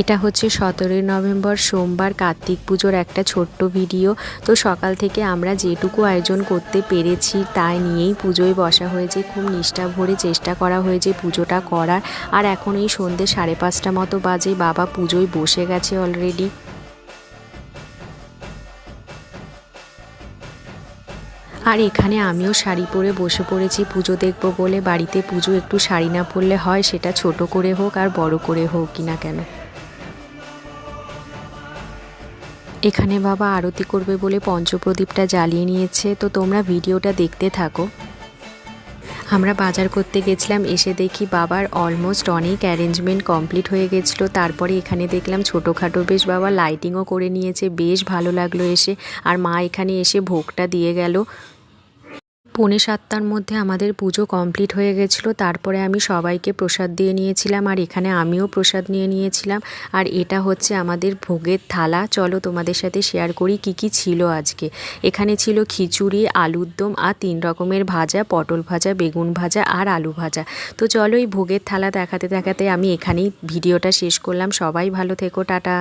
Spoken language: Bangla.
এটা হচ্ছে সতেরোই নভেম্বর সোমবার কার্তিক পুজোর একটা ছোট্ট ভিডিও। তো সকাল থেকে আমরা যেটুকু আয়োজন করতে পেরেছি তাই নিয়েই পুজোয় বসা হয়েছে। খুব নিষ্ঠা ভরে চেষ্টা করা হয়েছে পুজোটা করার। আর এখন এই সন্ধ্যে সাড়ে পাঁচটা মতো বাজে, বাবা পুজোয় বসে গেছে অলরেডি আর এখানে আমিও শাড়ি পরে বসে পড়েছি, পুজো দেখব বলে। বাড়িতে পুজো একটু শাড়ি না পরলে হয়, সেটা ছোট করে হোক আর বড় করে হোক, কি না কেন। এখানে বাবা আরতি করবে বলে পঞ্চপ্রদীপটা জ্বালিয়ে নিয়েছে, তো তোমরা ভিডিওটা দেখতে থাকো। আমরা বাজার করতে গেছিলাম, এসে দেখি বাবার অলমোস্ট অনেক অ্যারেঞ্জমেন্ট কমপ্লিট হয়ে গেছিল। তারপরে এখানে দেখলাম ছোটোখাটো বেশ বাবা লাইটিংও করে নিয়েছে, বেশ ভালো লাগল এসে। আর মা এখানে এসে ভোগটা দিয়ে গেল। পৌনে সাতটার মধ্যে আমাদের পুজো কমপ্লিট হয়ে গেছিল। তারপরে আমি সবাইকে প্রসাদ দিয়ে নিয়েছিলাম, আর এখানে আমিও প্রসাদ নিয়ে নিয়েছিলাম। আর এটা হচ্ছে আমাদের ভোগের থালা। চলো তোমাদের সাথে শেয়ার করি কি কি ছিল আজকে। এখানে ছিল খিচুড়ি, আলুর দম, আর তিন রকমের ভাজা, পটল ভাজা, বেগুন ভাজা, আর আলু ভাজা। তো চলো এই ভোগের থালা দেখাতে দেখাতে আমি এখানেই ভিডিওটা শেষ করলাম। সবাই ভালো থেকো, টাটা।